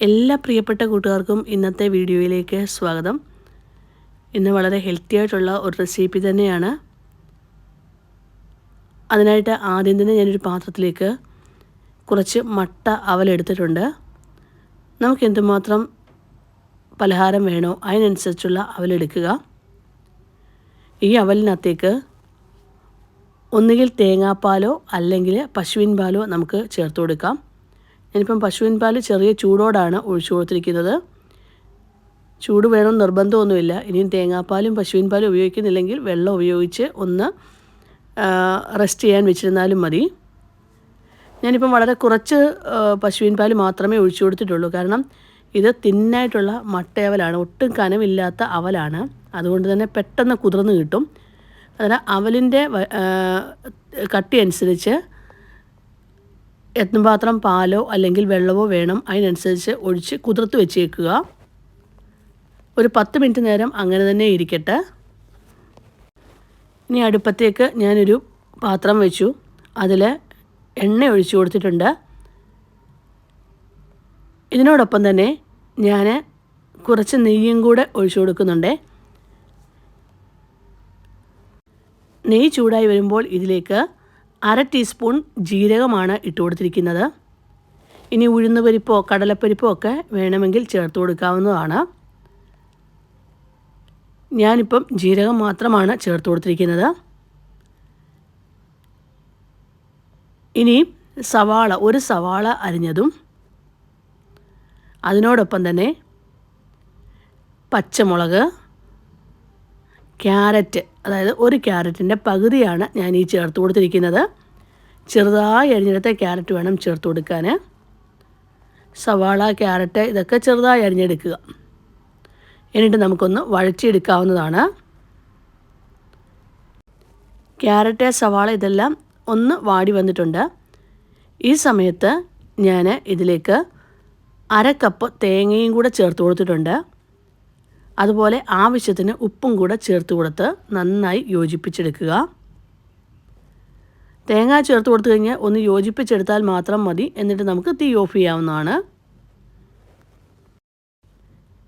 എല്ലാ പ്രിയപ്പെട്ട കൂട്ടുകാർക്കും ഇന്നത്തെ വീഡിയോയിലേക്ക് സ്വാഗതം. ഇന്ന് വളരെ ഹെൽത്തി ആയിട്ടുള്ള ഒരു റെസിപ്പി തന്നെയാണ്. അതിനായിട്ട് ആദ്യം തന്നെ ഞാനൊരു പാത്രത്തിലേക്ക് കുറച്ച് മട്ട അവലെടുത്തിട്ടുണ്ട് നമുക്ക് എന്തുമാത്രം പലഹാരം വേണോ അതിനനുസരിച്ചുള്ള അവലെടുക്കുക ഈ അവലിനകത്തേക്ക് ഒന്നുകിൽ തേങ്ങാപ്പാലോ അല്ലെങ്കിൽ പശുവിൻ പാലോ നമുക്ക് ചേർത്ത് കൊടുക്കാം. ഞാനിപ്പം പശുവിൻ പാൽ ചെറിയ ചൂടോടാണ് ഒഴിച്ചു കൊടുത്തിരിക്കുന്നത്. ചൂട് വേണം നിർബന്ധമൊന്നുമില്ല. ഇനിയും തേങ്ങാപ്പാലും പശുവിൻ പാലും ഉപയോഗിക്കുന്നില്ലെങ്കിൽ വെള്ളം ഉപയോഗിച്ച് ഒന്ന് റെസ്റ്റ് ചെയ്യാൻ വെച്ചിരുന്നാലും മതി. ഞാനിപ്പം വളരെ കുറച്ച് പശുവിൻ പാൽ മാത്രമേ ഒഴിച്ചു കൊടുത്തിട്ടുള്ളൂ. കാരണം ഇത് തിന്നായിട്ടുള്ള മട്ടയവലാണ് ഒട്ടും കനവില്ലാത്ത അവലാണ്. അതുകൊണ്ട് തന്നെ പെട്ടെന്ന് കുതിർന്ന് കിട്ടും. അതിന് അവലിന്റെ കട്ടി അനുസരിച്ച് എത്തുപാത്രം പാലോ അല്ലെങ്കിൽ വെള്ളമോ വേണം. അതിനനുസരിച്ച് ഒഴിച്ച് കുതിർത്ത് വെച്ചേക്കുക. ഒരു പത്ത് മിനിറ്റ് നേരം അങ്ങനെ തന്നെ ഇരിക്കട്ടെ. ഇനി അടുപ്പത്തേക്ക് ഞാനൊരു പാത്രം വെച്ചു. അതിൽ എണ്ണ ഒഴിച്ചു കൊടുത്തിട്ടുണ്ട്. ഇതിനോടൊപ്പം തന്നെ ഞാൻ കുറച്ച് നെയ്യും കൂടെ ഒഴിച്ചു കൊടുക്കുന്നുണ്ട്. നെയ്യ് ചൂടായി വരുമ്പോൾ ഇതിലേക്ക് അര ടീസ്പൂൺ ജീരകമാണ് ഇട്ട് കൊടുത്തിരിക്കുന്നത്. ഇനി ഉഴുന്ന് പരിപ്പോ കടലപ്പരിപ്പോ ഒക്കെ വേണമെങ്കിൽ ചേർത്ത് കൊടുക്കാവുന്നതാണ്. ഞാനിപ്പം ജീരകം മാത്രമാണ് ചേർത്ത് കൊടുത്തിരിക്കുന്നത്. ഇനി സവാള ഒരു സവാള അരിഞ്ഞതും അതിനോടൊപ്പം തന്നെ പച്ചമുളക് ക്യാരറ്റ് അതായത് ഒരു ക്യാരറ്റിന്റെ പകുതിയാണ് ഞാൻ ഈ ചേർത്ത് കൊടുത്തിരിക്കുന്നത്. ചെറുതായി അരിഞ്ഞെടുത്ത ക്യാരറ്റ് വേണം ചേർത്ത് കൊടുക്കാൻ സവാള ക്യാരറ്റ് ഇതൊക്കെ ചെറുതായി അരിഞ്ഞെടുക്കുക. എന്നിട്ട് നമുക്കൊന്ന് വഴച്ചെടുക്കാവുന്നതാണ് ക്യാരറ്റ് സവാള ഇതെല്ലാം ഒന്ന് വാടി വന്നിട്ടുണ്ട്. ഈ സമയത്ത് ഞാൻ ഇതിലേക്ക് അര കപ്പ് തേങ്ങയും കൂടെ ചേർത്ത് കൊടുത്തിട്ടുണ്ട്. അതുപോലെ ആവശ്യത്തിന് ഉപ്പും കൂടെ ചേർത്ത് കൊടുത്ത് നന്നായി യോജിപ്പിച്ചെടുക്കുക. തേങ്ങ ചേർത്ത് കൊടുത്തു കഴിഞ്ഞാൽ ഒന്ന് യോജിപ്പിച്ചെടുത്താൽ മാത്രം മതി. എന്നിട്ട് നമുക്ക് തീ ഓഫ് ചെയ്യാവുന്നതാണ്.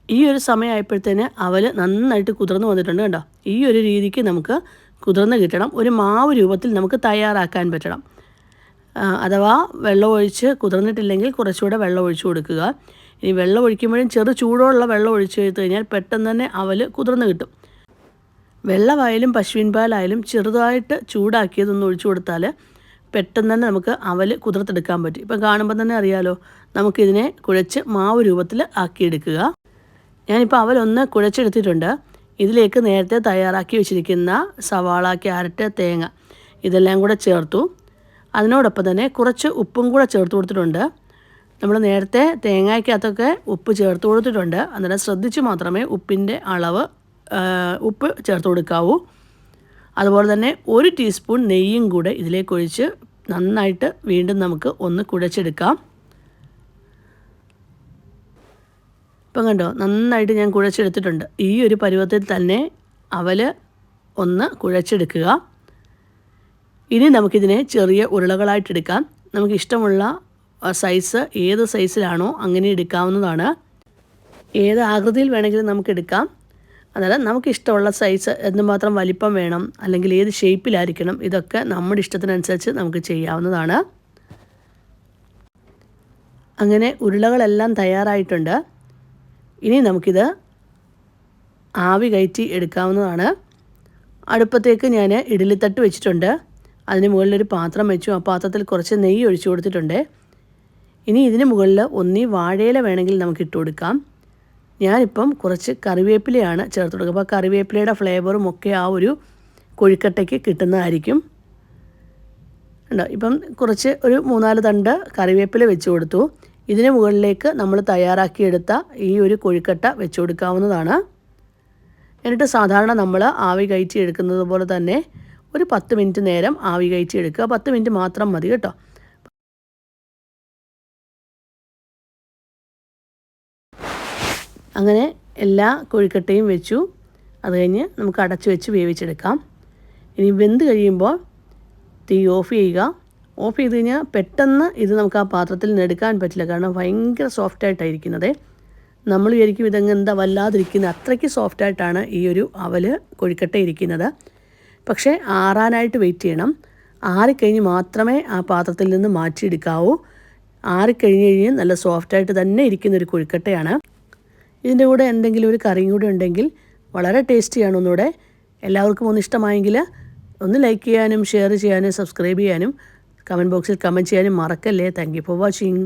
ഈ ഒരു സമയമായപ്പോഴത്തേന് അവൽ നന്നായിട്ട് കുതിർന്ന് വന്നിട്ടുണ്ട് കേട്ടോ ഈ ഒരു രീതിക്ക് നമുക്ക് കുതിർന്ന് കിട്ടണം. ഒരു മാവ് രൂപത്തിൽ നമുക്ക് തയ്യാറാക്കാൻ പറ്റണം. അഥവാ വെള്ളം ഒഴിച്ച് കുതിർന്നിട്ടില്ലെങ്കിൽ കുറച്ചുകൂടെ വെള്ളം ഒഴിച്ചു കൊടുക്കുക. ഇനി വെള്ളം ഒഴിക്കുമ്പോഴും ചെറു ചൂടുള്ള വെള്ളം ഒഴിച്ചു കൊടുത്തു കഴിഞ്ഞാൽ പെട്ടെന്ന് തന്നെ അവൽ കുതിർന്ന് കിട്ടും. വെള്ളമായാലും പശുവിൻ പാലായാലും ചെറുതായിട്ട് ചൂടാക്കിയതൊന്ന് ഒഴിച്ചു കൊടുത്താൽ പെട്ടെന്ന് തന്നെ നമുക്ക് അവൽ കുതിർത്തെടുക്കാൻ പറ്റും. ഇപ്പം കാണുമ്പോൾ തന്നെ അറിയാലോ നമുക്കിതിനെ കുഴച്ച് മാവ് രൂപത്തിൽ ആക്കിയെടുക്കുക. ഞാനിപ്പോൾ അവലൊന്ന് കുഴച്ചെടുത്തിട്ടുണ്ട്. ഇതിലേക്ക് നേരത്തെ തയ്യാറാക്കി വെച്ചിരിക്കുന്ന സവാള ക്യാരറ്റ് തേങ്ങ ഇതെല്ലാം കൂടെ ചേർത്തു. അതിനോടൊപ്പം തന്നെ കുറച്ച് ഉപ്പും കൂടെ ചേർത്ത് കൊടുത്തിട്ടുണ്ട്. നമ്മൾ നേരത്തെ തേങ്ങയ്ക്കകത്തൊക്കെ ഉപ്പ് ചേർത്ത് കൊടുത്തിട്ടുണ്ട്. അന്നേരം ശ്രദ്ധിച്ച് മാത്രമേ ഉപ്പിന്റെ അളവ് ഉപ്പ് ചേർത്ത് കൊടുക്കാവൂ. അതുപോലെ തന്നെ ഒരു ടീസ്പൂൺ നെയ്യും കൂടെ ഇതിലേക്ക് ഒഴിച്ച് നന്നായിട്ട് വീണ്ടും നമുക്ക് ഒന്ന് കുഴച്ചെടുക്കാം. ഇപ്പം കണ്ടോ നന്നായിട്ട് ഞാൻ കുഴച്ചെടുത്തിട്ടുണ്ട്. ഈ ഒരു പരുവത്തിൽ തന്നെ അവൽ ഒന്ന് കുഴച്ചെടുക്കുക. ഇനി നമുക്കിതിനെ ചെറിയ ഉരുളകളായിട്ട് എടുക്കാം. നമുക്ക് ഇഷ്ടമുള്ള സൈസ് ഏത് സൈസിലാണോ അങ്ങനെ എടുക്കാവുന്നതാണ്. ഏത് ആകൃതിയിൽ വേണമെങ്കിലും നമുക്ക് എടുക്കാം. അതായത് നമുക്ക് ഇഷ്ടമുള്ള സൈസ് എന്തുമാത്രം വലിപ്പം വേണം അല്ലെങ്കിൽ ഏത് ഷേപ്പിലായിരിക്കണം ഇതൊക്കെ നമ്മുടെ ഇഷ്ടത്തിനനുസരിച്ച് നമുക്ക് ചെയ്യാവുന്നതാണ്. അങ്ങനെ ഉരുളകളെല്ലാം തയ്യാറായിട്ടുണ്ട്. ഇനി നമുക്കിത് ആവി കയറ്റി എടുക്കാവുന്നതാണ്. അടുപ്പത്തേക്ക് ഞാൻ ഇഡലിത്തട്ട് വെച്ചിട്ടുണ്ട്. അതിന് ഒരു പാത്രം വെച്ചു. ആ പാത്രത്തിൽ കുറച്ച് നെയ്യ് ഒഴിച്ചു കൊടുത്തിട്ടുണ്ട്. ഇനി ഇതിന് മുകളിൽ ഒന്നി വാഴയില വേണമെങ്കിൽ നമുക്ക് ഇട്ട് കൊടുക്കാം. ഞാനിപ്പം കുറച്ച് കറിവേപ്പിലയാണ് ചേർത്ത് കൊടുക്കുക. അപ്പോൾ കറിവേപ്പിലയുടെ ഫ്ലേവറും ഒക്കെ ആ ഒരു കൊഴുക്കട്ടയ്ക്ക് കിട്ടുന്നതായിരിക്കും. ഉണ്ടോ ഇപ്പം കുറച്ച് ഒരു മൂന്നാൽ തണ്ട് കറിവേപ്പില വെച്ച് കൊടുത്തു. ഇതിന് മുകളിലേക്ക് നമ്മൾ തയ്യാറാക്കിയെടുത്ത ഈ ഒരു കൊഴുക്കട്ട വെച്ച് കൊടുക്കാവുന്നതാണ്. എന്നിട്ട് സാധാരണ നമ്മൾ ആവി കയറ്റി എടുക്കുന്നത് പോലെ തന്നെ ഒരു പത്ത് മിനിറ്റ് നേരം ആവി കഴിച്ച് എടുക്കുക. പത്ത് മിനിറ്റ് മാത്രം മതി കേട്ടോ. അങ്ങനെ എല്ലാ കോഴിക്കട്ടയും വെച്ചു. അത് കഴിഞ്ഞ് നമുക്ക് അടച്ചു വെച്ച് വേവിച്ചെടുക്കാം. ഇനി വെന്ത് കഴിയുമ്പോൾ തീ ഓഫ് ചെയ്യുക. ഓഫ് ചെയ്ത് കഴിഞ്ഞാൽ പെട്ടെന്ന് ഇത് നമുക്ക് ആ പാത്രത്തിൽ നിന്ന് എടുക്കാൻ പറ്റില്ല. കാരണം ഭയങ്കര സോഫ്റ്റായിട്ടായിരിക്കുന്നത് നമ്മൾ വിചാരിക്കും ഇതങ്ങ് എന്താ വല്ലാതിരിക്കുന്നത്? അത്രയ്ക്ക് സോഫ്റ്റായിട്ടാണ് ഈ ഒരു അവൽ കൊഴുക്കട്ട ഇരിക്കുന്നത്. പക്ഷേ ആറാനായിട്ട് വെയിറ്റ് ചെയ്യണം. ആറിക്കഴിഞ്ഞ് മാത്രമേ ആ പാത്രത്തിൽ നിന്ന് മാറ്റിയെടുക്കാവൂ. ആറിക്കഴിഞ്ഞ് കഴിഞ്ഞ് നല്ല സോഫ്റ്റായിട്ട് തന്നെ ഇരിക്കുന്ന ഒരു കൊഴുക്കട്ടയാണ്. ഇതിന്റെ കൂടെ എന്തെങ്കിലും ഒരു കറിയും കൂടെ ഉണ്ടെങ്കിൽ വളരെ ടേസ്റ്റിയാണ് ഒന്നുകൂടെ. എല്ലാവർക്കും ഒന്ന് ഇഷ്ടമായെങ്കിൽ ഒന്ന് ലൈക്ക് ചെയ്യാനും ഷെയർ ചെയ്യാനും സബ്സ്ക്രൈബ് ചെയ്യാനും കമന്റ് ബോക്സിൽ കമന്റ് ചെയ്യാനും മറക്കല്ലേ. Thank you for watching